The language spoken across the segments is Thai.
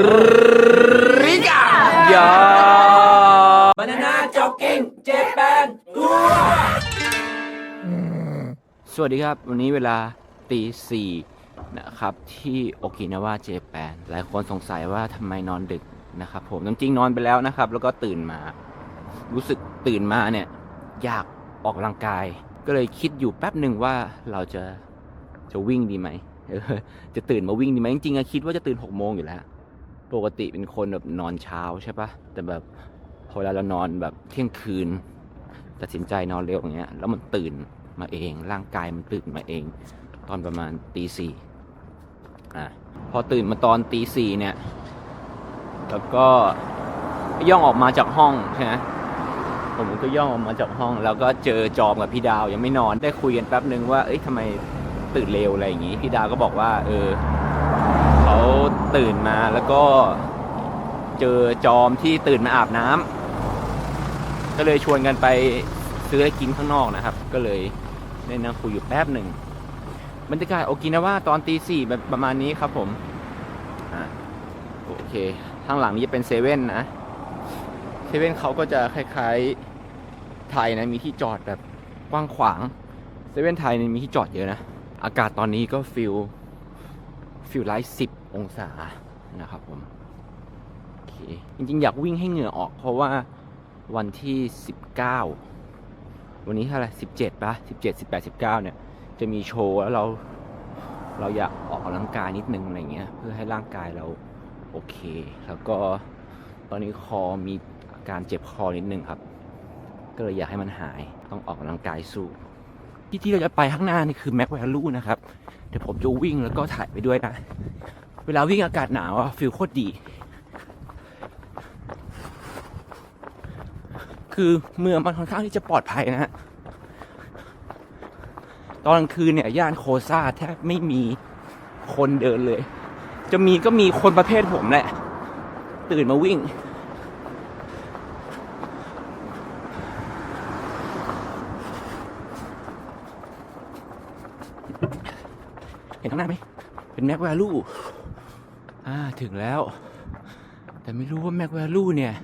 ริกายาบานาน่าจ็อกกิ้งเจแปนทัวร์สวัสดีครับ วันนี้เวลาตีสี่นะครับ ที่โอกินาวาเจแปนหลายคนสงสัยว่าทำไมนอนดึกนะครับผมจริงๆนอนไปแล้วนะครับ แล้วก็ตื่นมา รู้สึกตื่นมาเนี่ย อยากออกกำลังกาย ก็เลยคิดอยู่แป๊บหนึ่งว่าเราจะจะวิ่งดีไหมเออจะตื่นมาวิ่งดีไหมจริงๆอะคิดว่าจะตื่นหกโมงอยู่แล้ว ปกติเป็นคนแบบนอนเช้าใช่ปะแต่แบบพอเวลาเรานอนแบบเที่ยงคืนตัดสินใจนอนเร็วอย่างเงี้ย แล้วมันตื่นมาเอง ร่างกายมันตื่นมาเอง ตอนประมาณตีสี่อะพอตื่นมาตอนตีสี่เนี่ย แล้วก็ย่องออกมาจากห้องใช่ไหมผมก็ย่องออกมาจากห้อง แล้วก็เจอจอมกับพี่ดาวยังไม่นอนได้คุยกันแป๊บนึงว่าเอ้ยทำไมตื่นเร็วอะไรอย่างงี้ พี่ดาวก็บอกว่า เออเขา ตื่นมาแล้วก็เจอจอมที่ตื่นมาอาบน้ำก็เลยชวนกันไปซื้ออะไรกินข้างนอกนะครับ ก็เลยได้นั่งคุยอยู่แป๊บหนึ่งบรรยากาศโอกินาวาตอนตีสี่แบบประมาณนี้ครับผมอะโอเคข้างหลังนี้จะเป็นเซเว่นนะเซเว่นเขาก็จะคล้ายๆไทยนะมีที่จอดแบบกว้างขวางเซเว่นไทยมีที่จอดเยอะนะ อากาศตอนนี้ก็ฟิลฟิลไลท์สิบ องศานะครับผมโอเคจริงๆ อยากวิ่งให้เหงื่อออก เพราะว่าวันที่ 19 วันนี้เท่าไหร่17ปะ17 18 19 เนี่ย จะมีโชว์แล้วเราเราอยากออกกำลังกายนิดนึงอะไรเงี้ยเพื่อให้ร่างกายเราโอเค แล้วก็ตอนนี้คอมีอาการเจ็บคอนิดนึงครับ ก็เลยอยากให้มันหายต้องออกกำลังกายสู้ที่ที่เราจะไปข้างหน้านี่คือแม็กแวลูนะครับ เดี๋ยวผมจะวิ่งแล้วก็ถ่ายไปด้วยนะ เวลาวิ่งอากาศหนาวอะฟิลโคตรดี คือเมืองมันค่อนข้างที่จะปลอดภัยนะฮะ ตอนกลางคืนเนี่ย ย่านโคซาแทบไม่มีคนเดินเลย จะมีก็มีคนประเภทผมแหละ ตื่นมาวิ่ง เห็นข้างหน้าไหมเป็นแม็กแวลู อ่าถึงแล้ว แต่ไม่รู้ว่าแม็กแวลูเนี่ย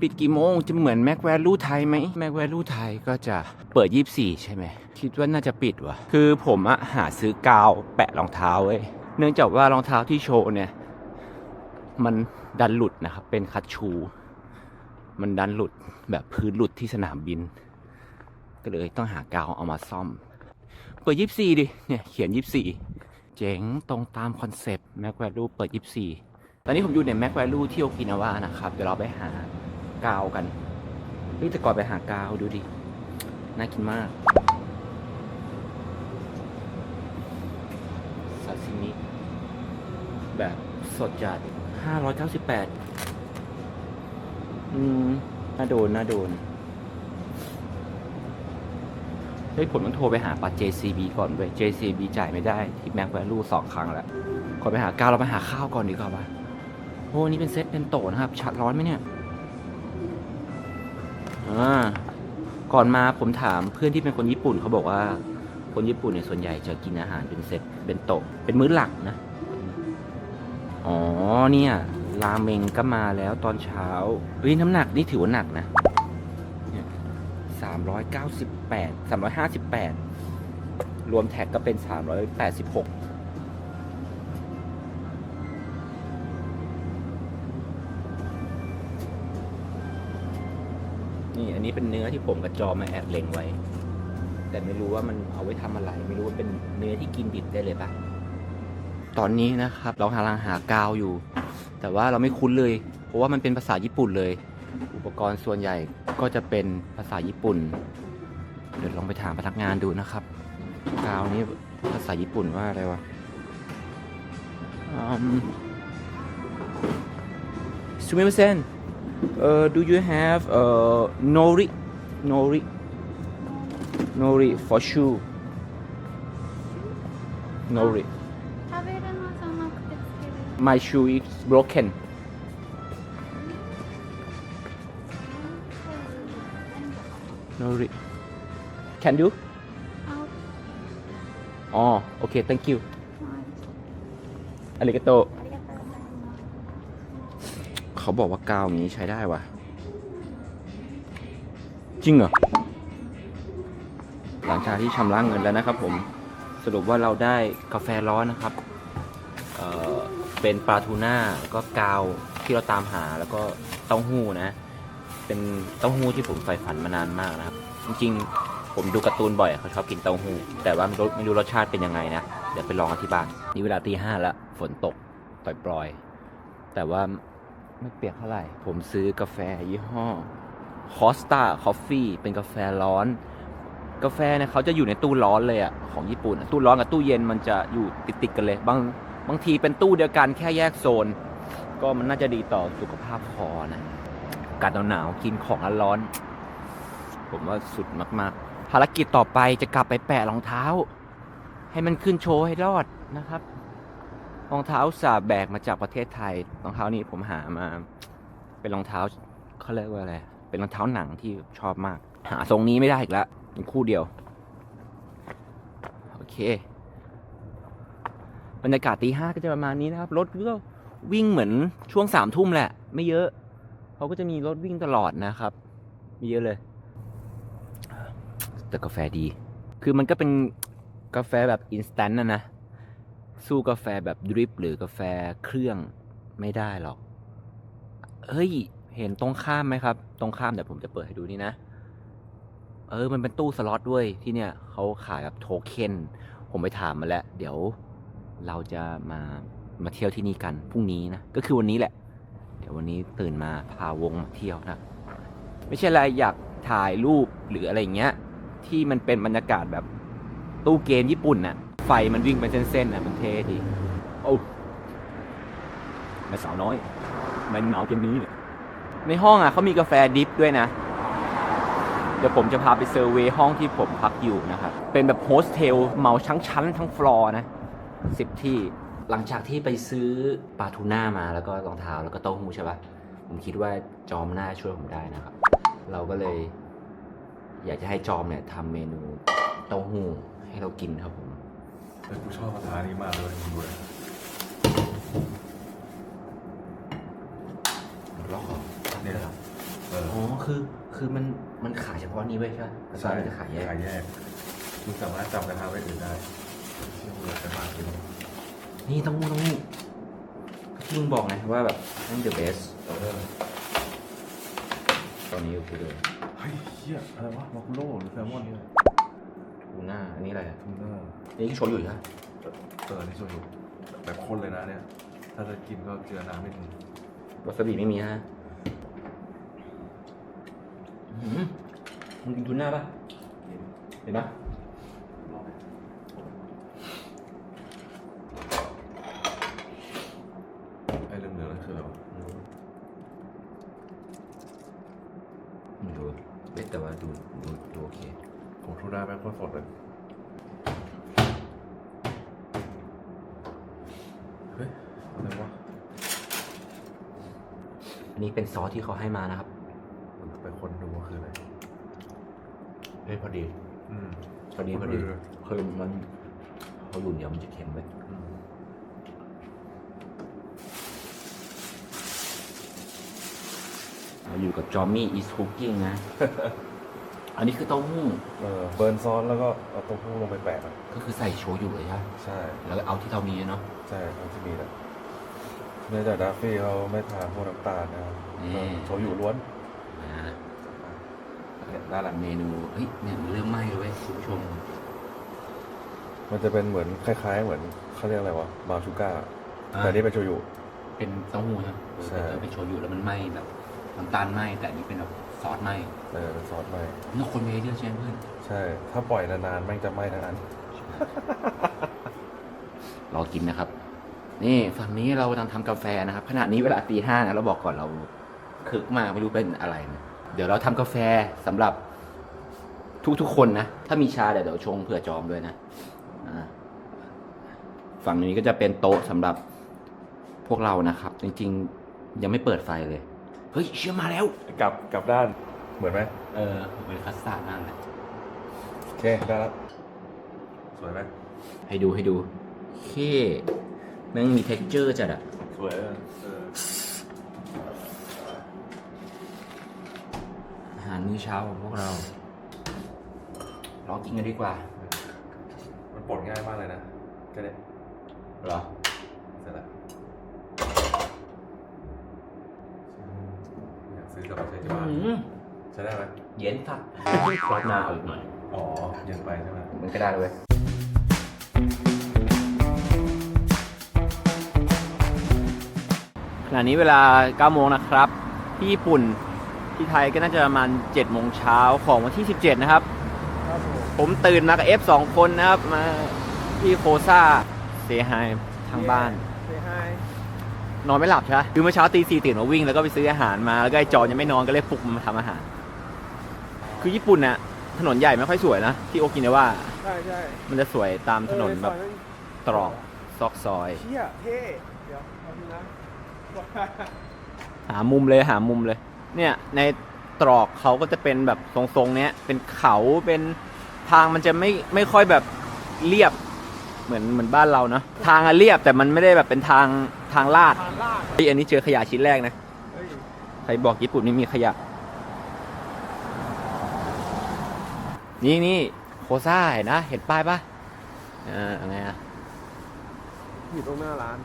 ปิดกี่โมงจะเหมือนแม็กแวลูไทยไหมแม็กแวลูไทยก็จะเปิด 24 ใช่ไหม คิดว่าน่าจะปิดวะคือผมอะหาซื้อกาวแปะรองเท้าเว้ยเนื่องจากว่ารองเท้าที่โชว์เนี่ย มันดันหลุดนะครับ เป็นคัตชู มันดันหลุดแบบพื้นหลุดที่สนามบิน ก็เลยต้องหากาวเอามาซ่อม เปิด 24 ดิเนี่ยเขียน 24 จ๋งตรงตามคอนเซปต์แม็กแวลูเปิด 24 ตอนนี้ผมอยู่ในแม็กแวลูที่โอกินาวานะครับ เดี๋ยวเราไปหากาวกันเฮ้ยแต่ก่อนไปหากาวดูดิ น่ากินมากซาซิมิแบบสดจัด 598 อืม น่าโดน น่าโดน เฮ้ยผมต้องโทรไปหาปัด JCB ก่อนเว้ย JCB จ่ายไม่ได้ที่แม็กแวลูสองครั้งแล้วก่อนไปหาก้าวเราไปหาข้าวก่อนดีกว่าปะโอ้นี่เป็นเซตเป็นโตนะครับชัดร้อนไหมเนี่ยอ่าก่อนมาผมถามเพื่อนที่เป็นคนญี่ปุ่นเขาบอกว่า คนญี่ปุ่นเนี่ยส่วนใหญ่จะกินอาหารเป็นเซตเป็นโตะเป็นมื้อหลักนะ อ๋อเนี่ยราเมงก็มาแล้วตอนเช้าเฮ้ยน้ำหนักนี่ถือว่าหนักนะ สามร้อยเก้าสิบแปดสามร้อยห้าสิบแปดรวมแท็กก็เป็นสามร้อยแปดสิบหกนี่อันนี้เป็นเนื้อที่ผมกับจอมาแอบเล็งไว้ แต่ไม่รู้ว่ามันเอาไว้ทำอะไร ไม่รู้ว่าเป็นเนื้อที่กินดิบได้เลยปะตอนนี้นะครับ เรากำลังหากาวอยู่ แต่ว่าเราไม่คุ้นเลย เพราะว่ามันเป็นภาษาญี่ปุ่นเลย อุปกรณ์ส่วนใหญ่ก็จะเป็นภาษาญี่ปุ่น เดี๋ยวลองไปถามพนักงานดูนะครับ กาวนี้ภาษาญี่ปุ่นว่าอะไรวะซูมิเซนเอ่อ do you have เอ่อ nori nori nori for shoe nori 食べるのじゃなくてつける my shoe is broken Nori can you อ๋อโอเค thank you อาริกาโต เขาบอกว่ากาวนี้ใช้ได้วะจริงเหรอ หลังจากที่ชำระเงินแล้วนะครับผม สรุปว่าเราได้กาแฟร้อนนะครับเเป็นปลาทูน่าก็กาวที่เราตามหาแล้วก็เต้าหู้นะ เป็นเต้าหู้ที่ผมใฝ่ฝันมานานมากนะครับ จริงๆ ผมดูการ์ตูนบ่อยเขาชอบกินเต้าหู้แต่ว่าไม่รู้ไม่รู้รสชาติเป็นยังไงนะเดี๋ยวไปลองกันที่บ้านนี่เวลาตีห้าแล้วฝนตกปล่อยๆแต่ว่าไม่เปียกเท่าไหร่ ผมซื้อกาแฟยี่ห้อ Costa Coffee เป็นกาแฟร้อน กาแฟเนี่ยเขาจะอยู่ในตู้ร้อนเลยอะของญี่ปุ่นตู้ร้อนกับตู้เย็นมันจะอยู่ติดๆกันเลย บางบางทีเป็นตู้เดียวกันแค่แยกโซน ก็มันน่าจะดีต่อสุขภาพคอนะากาศหนาวๆกินของร้อนๆผมว่าสุดมากๆ ภารกิจต่อไปจะกลับไปแปะรองเท้า ให้มันขึ้นโชว์ให้รอดนะครับรองเท้าสาแบกมาจากประเทศไทยรองเท้านี้ผมหามา เป็นรองเท้าเขาเรียกว่าอะไรเป็นรองเท้าหนังที่ชอบมาก หาทรงนี้ไม่ได้อีกแล้วเป็นคู่เดียวโอเคบรรยากาศตีห้าก็จะประมาณนี้นะครับรถก็วิ่งเหมือนช่วงสามทุ่มแหละ ไม่เยอะ เขาก็จะมีรถวิ่งตลอดนะครับ มีเยอะเลย แต่กาแฟดี คือมันก็เป็นกาแฟแบบอินสแตนต์นะนะ สู้กาแฟแบบดริปหรือกาแฟเครื่องไม่ได้หรอก เฮ้ย เห็นตรงข้ามไหมครับ ตรงข้ามเดี๋ยวผมจะเปิดให้ดูนี่นะ เออ มันเป็นตู้สล็อตด้วยที่เนี่ยเขาขายแบบโทเค็น ผมไปถามมาแล้ว เดี๋ยวเราจะมามาเที่ยวที่นี่กันพรุ่งนี้นะ ก็คือวันนี้แหละ เดี๋ยววันนี้ตื่นมาพาวงมาเที่ยวนะ ไม่ใช่อะไรอยากถ่ายรูปหรืออะไรเงี้ย ที่มันเป็นบรรยากาศแบบตู้เกมญี่ปุ่นน่ะ ไฟมันวิ่งเป็นเส้นๆน่ะมันเท่ดี โอ้แม่สาวน้อยมันหนาวเกมนี้เนี่ยในห้องอะเขามีกาแฟดิฟด้วยนะ เดี๋ยวผมจะพาไปเซอร์เวยห้องที่ผมพักอยู่นะครับ เป็นแบบโฮสเทลเมาทั้งชั้นทั้งฟลอร์นะสิบที่ หลังจากที่ไปซื้อปลาทูน่ามาแล้วก็รองเท้าแล้วก็เต้าหู้ใช่ปะผมคิดว่าจอมน่าช่วยผมได้นะครับ เราก็เลย อยากจะให้จอมเนี่ยทำเมนูเต้าหู้ให้เรากินครับผมแต่กูชอบกระทะนี้มากเลยมึงดูเลยลอกเนี่ยเอออ๋อคือคือมันมันขายเฉพาะนี้ไว้ใช่ไหมแต่ตอนนี้จะขายแยกขายแยกมึงสามารถจำกระทะไว้อื่นได้เชื่อมึงจะมากิน นี่เต้าหู้เต้าหู้ที่มึงบอกไงว่าแบบนั่น the best เออตอนนี้โอเคเลยเฮ้ยเฮียอะไรวะมาคุโร่หรือแซลมอนนี่แหละทูน่าอันนี้อะไรอะทูน่าอันนี่โชยุใช่ไหมเออนี่โชยุแบบข้นเลยนะเนี่ย ถ้าจะกินก็เจือน้ำไม่ถึงวาซาบิไม่มีฮะอื้อหือมึงกินทูน่าปะเห็นปะ ไอ้เหลืองๆนั่นคืออะไรวะ ไม่รู้เอ๊ะแต่ว่า ดูดูดูโอเคผมทูน่าแม่งโคตรสดเลยเฮ้ยอะไรวะอันนี้เป็นซอสที่เขาให้มานะครับมันไปคนดูว่าคืออะไรเฮ้ยพอดี อืม พอดีพอดีเออคือมันเขาอยู่เดี๋ยวมันจะเค็มไปอืมเราอยู่กับจอมมี่อีสคุกกิ้งนะ อันนี้คือเต้าหู้เออเบิร์นซอสแล้วก็เอาเต้าหู้ลงไปแปะอะก็คือใส่โชยุเลยใช่ไหมใช่แล้วก็เอาที่เรามีเนาะ ใช่ทั้งที่มีแหละเนื่องจากดัฟฟี่เขาไม่ทานพวกน้ำตาลนะครับนี่ก็โชยุล้วนอ่าเนี่ยด้านหลังเมนูเฮ้ยเนี่ยมันเริ่มไหม้เลยเว้ยคุณผู้ชมมันจะเป็นเหมือนคล้าย ๆ เหมือนเขาเรียกอะไรวะบาชูก้าอ่าแต่นี่เป็นโชยุ เป็นเต้าหู้ใช่ไหมใช่แต่เป็นโชยุแล้วมันไหม้แบบน้ำตาลไหม้แต่อันนี้เป็นแบบ ซอสไหม้เออเป็นซอสไหมนี่คนไม่ได้เลือกใช่ไหมเพื่อน ใช่ ถ้าปล่อยนานๆแม่งจะไหม้ทั้งอัน รอกินนะครับ นี่ฝั่งนี้เรากำลังทำกาแฟนะครับขณะนี้เวลาตีห้านะเราบอกก่อนเราคึกมากไม่รู้เป็นอะไรนะเดี๋ยวเราทำกาแฟสำหรับทุกๆคนนะ ถ้ามีชาเดี๋ยวเดี๋ยวชงเผื่อจอมด้วยนะอ่าฝั่งนี้ก็จะเป็นโต๊ะสำหรับพวกเรานะครับ จริงๆ ยังไม่เปิดไฟเลย เฮ้ยเชื่อมาแล้ว กลับกลับด้านเหมือนไหมเออเหมือนคัสตาร์ดมากเลยโอเคได้แล้วสวยไหมให้ดูให้ดูเคแม่งมีเท็กเจอร์จัดอะสวยอเอาหารมื้อเช้าของพวกเราลองกินกันดีกว่า มันปลดง่ายมากเลยนะก็เนี่ยเหรอ ซื้อกลับไปใช้ที่บ้านใช้ได้ไหมเย็นสัตว์รอบหน้าเอาอีกหน่อย อ๋อเย็นไปใช่ไหมมันก็ได้เลยขณะนี้เวลา 9 โมงนะครับ ที่ญี่ปุ่น ที่ไทยก็น่าจะประมาณ 7 โมงเช้าของวันที่ 17 นะครับ ผมตื่นมากับ F 2คนนะครับ มาที่โคซาเซฮายทางบ้าน นอนไม่หลับใช่ไหมคือเมื่อเช้าตีสี่ตื่นมาวิ่งแล้วก็ไปซื้ออาหารมา แล้วก็ไอ้จอนยังไม่นอนก็เลยปลุกมันมาทำอาหาร คือญี่ปุ่นน่ะถนนใหญ่ไม่ค่อยสวยนะ ที่โอกินาวาใช่ใช่มันจะสวยตามถนนแบบเออตรอกซอกซอยซอยนั้นเชี่ยเท่เดี๋ยวเอาทีนะหามุมเลยหามุมเลย เนี่ยในตรอกเขาก็จะเป็นแบบทรงๆเนี้ยเป็นเขาเป็นทางมันจะไม่ไม่ค่อยแบบเรียบ เหมือนเหมือนบ้านเราเนาะทางอะเรียบแต่มันไม่ได้แบบเป็นทางทางลาดทานลาดเฮ้ยอันนี้เจอขยะชิ้นแรกนะเฮ้ยใครบอกญี่ปุ่นไม่มีขยะ นี่นี่โคซ่าเห็นนะ เห็นป้ายปะเออไงอะอยู่ตรงหน้าร้าน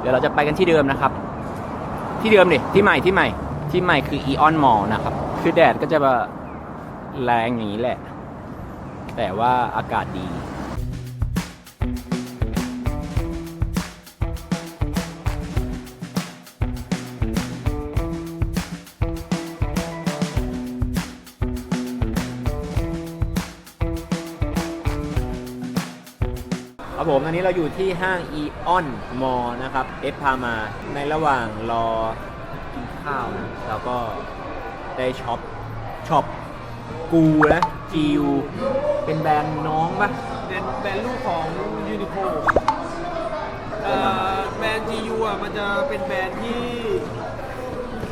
เดี๋ยวเราจะไปกันที่เดิมนะครับ ที่เดิมดิที่ใหม่ที่ใหม่ ที่ใหม่คืออีออนมอลนะครับ คือแดดก็จะแบบแรงอย่างนี้แหละ แต่ว่าอากาศดีครับผมตอนนี้เราอยู่ที่ห้างอีออนมอลนะครับ เอฟพามาในระหว่างรอ ข้าวนะเราก็ได้ช็อปช็อปกูนะกิวเป็นแบรนด์น้องปะแบรนด์แบรนด์ลูกของยูนิโคเอ่อแบรนด์ GU อะมันจะเป็นแบรนด์ที่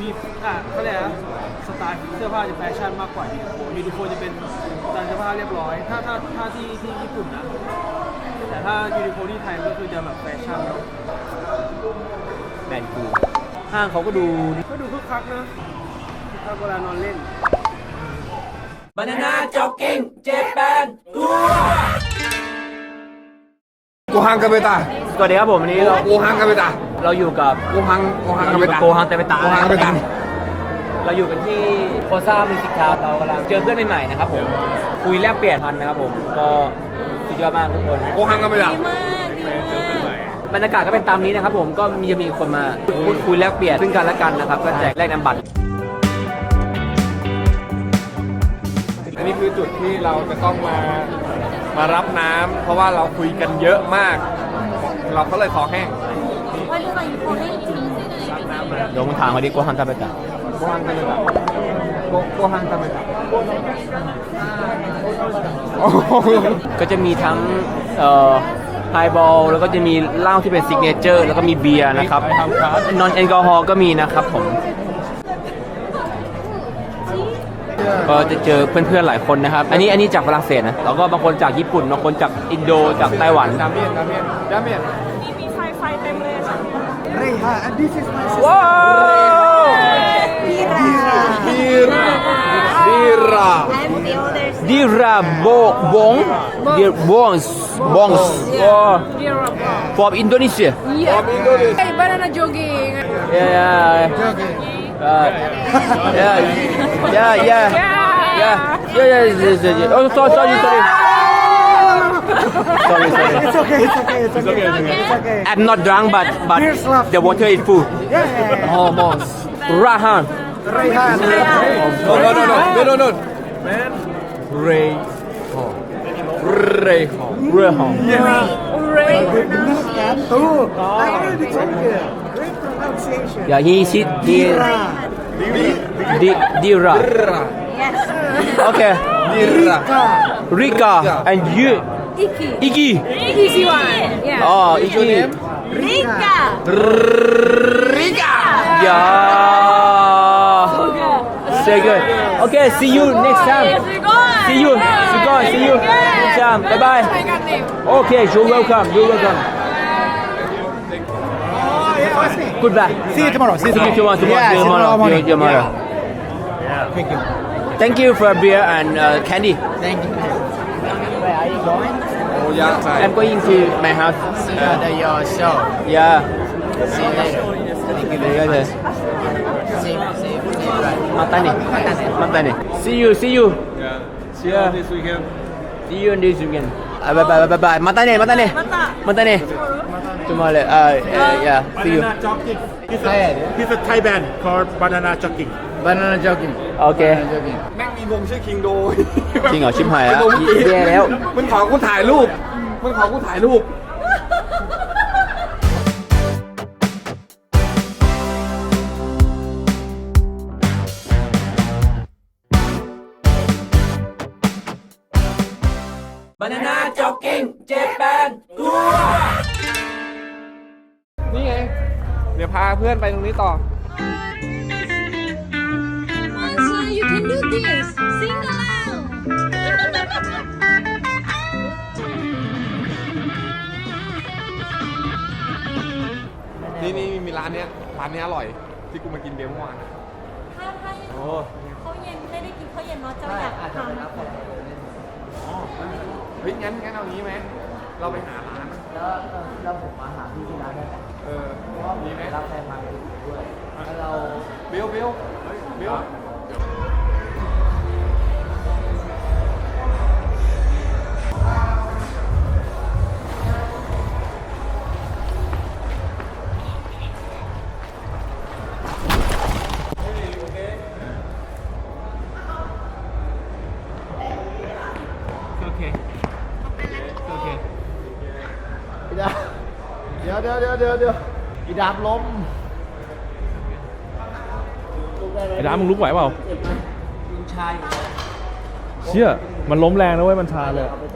มีอะเขาเรียกอะไรนะสไตล์เสื้อผ้าจะแฟชั่นมากกว่ายูนิโคยูนิโคจะเป็นสไตล์เสื้อผ้าเรียบร้อย ถ้าถ้าถ้าที่ที่ญี่ปุ่นนะ แต่ถ้ายูนิโคที่ไทยก็คือจะแบบแฟชั่นเนอะแบรนด์กู ห้างเขาก็ดูก็ดูคึกคักนะคึกเวลานอนเล่น Banana Jogging Japan Tour กูฮังกันไปตาสวัสดีครับผมวันนี้เรากูฮังกันไปตาเราอยู่กับกูฮังกูฮังกันไปตากูฮังแต่ไปตากูฮังกันไปตาเราอยู่กันที่โคซ่ามิสิกทาวเรากำลังเจอเพื่อนใหม่ๆนะครับผมคุยแลกเปลี่ยนพันนะครับผมก็สุดยอดมากทุกคนกูฮังกันไปตา บรรยากาศก็เป็นตามนี้นะครับผมก็มีจะมีคนมาพูดคุยแลกเปลี่ยนซึ่งกันและกันนะครับก็แจกแลกนำบัตร อันนี้คือจุดที่เราจะต้องมามารับน้ำเพราะว่าเราคุยกันเยอะมาก เราก็เลยคอแห้ง เดี๋ยวมึงถามเขาดิโกฮังทาเปตะ ご飯食べたいごご飯食べたい ก็จะมีทั้งเอ่อ ไฮบอลแล้วก็จะมีเหล้าที่เป็นซิกเนเจอร์แล้วก็มีเบียร์นะครับนอนแอลกอฮอล์ก็มีนะครับผมก็จะเจอเพื่อนๆหลายคนนะครับ อันนี้อันนี้จากฝรั่งเศสนะแล้วก็บางคนจากญี่ปุ่นบางคนจากอินโดจากไต้หวันดามียนดามียนดามียนมีมีไฟไฟเต็มเลยเรฮา and this is my sister ว้าวฮีราฮีรา Dira. Dira bong. Bongs. Bongs. From Indonesia. Yeah. From Indonesia. Hey, banana jogging. Yeah. yeah. Uh, yeah. Yeah, yeah. Yeah. Yeah. Yeah. Yeah. Yeah. Yeah. Oh, sorry, sorry, sorry. sorry, sorry. It's okay. It's okay. It's okay. It's okay. It's okay. I'm not drunk, but but the water is full. Yeah. yeah, yeah. Almost. Rahan. Rayhan. no no no no. No no no. Ray Ray Rahan Oh, I already told you. Great pronunciation. yeah he he he di dira okay. Dira Rika. And you? Iki. Iggy Easy one. Yeah. Ah, oh Iggy Rika. yeah very good. Okay, see you next time. See you. Sugon, see you next time. Bye bye. Okay, you're welcome. You're welcome. Goodbye. See you tomorrow. See you tomorrow. tomorrow. tomorrow. Yeah, tomorrow, tomorrow. tomorrow. tomorrow. Yeah. Thank you. Thank you for beer and uh, candy. Thank you. Where are you going? Oh, yeah. I'm going to my house. See you at your show. Yeah. See you later. Thank you very much. Matane. Matane. See you. See you. See you this weekend See you this weekend. Uh, bye bye bye bye. Matane. Matane. Matane. Tomorrow. Uh, uh, yeah. See you. jogging. He's Hi, a, he's a Thai band called Banana Jogging. Banana Jogging. Okay. Banana Jogging. แม่งมีวงชื่อคิงโดจริงเหรอชิบหายแล้ววงเมื่อกี้แย่แล้ว มันขอกูถ่ายรูป มันขอกูถ่ายรูป จ็อกกิ้งเจแปนทัวร์นี่ไง เดี๋ยวพาเพื่อนไปตรงนี้ต่อ Monza, you can do this. Sing along. นี่นี่มีร้านเนี้ยร้านเนี้ยอร่อย ที่กูมากินเบียร์เมื่อวานถ้าถ้าโอ้เขาเย็นไม่ได้กินข้าวเย็นเนาะเจ้าอยากทำเฮ้ยงั้นงั้นเอางี้ไหมเราไปหาร้าน แล้วแล้วผมมาหาพี่ที่ร้านได้ไหมเออดีไหมรับแฟนมาด้วยแล้วเราเบลเบลเฮ้ยเบล ยวเดี๋ยวเดี๋ยวเดี๋ยวเดี๋ยวอีดาบล้มไอ้ดามึงลุกไหวเปล่าลุงชายเชี่ยมันล้มแรงนะเว้ยมันชาเลย เอาไปจ่าย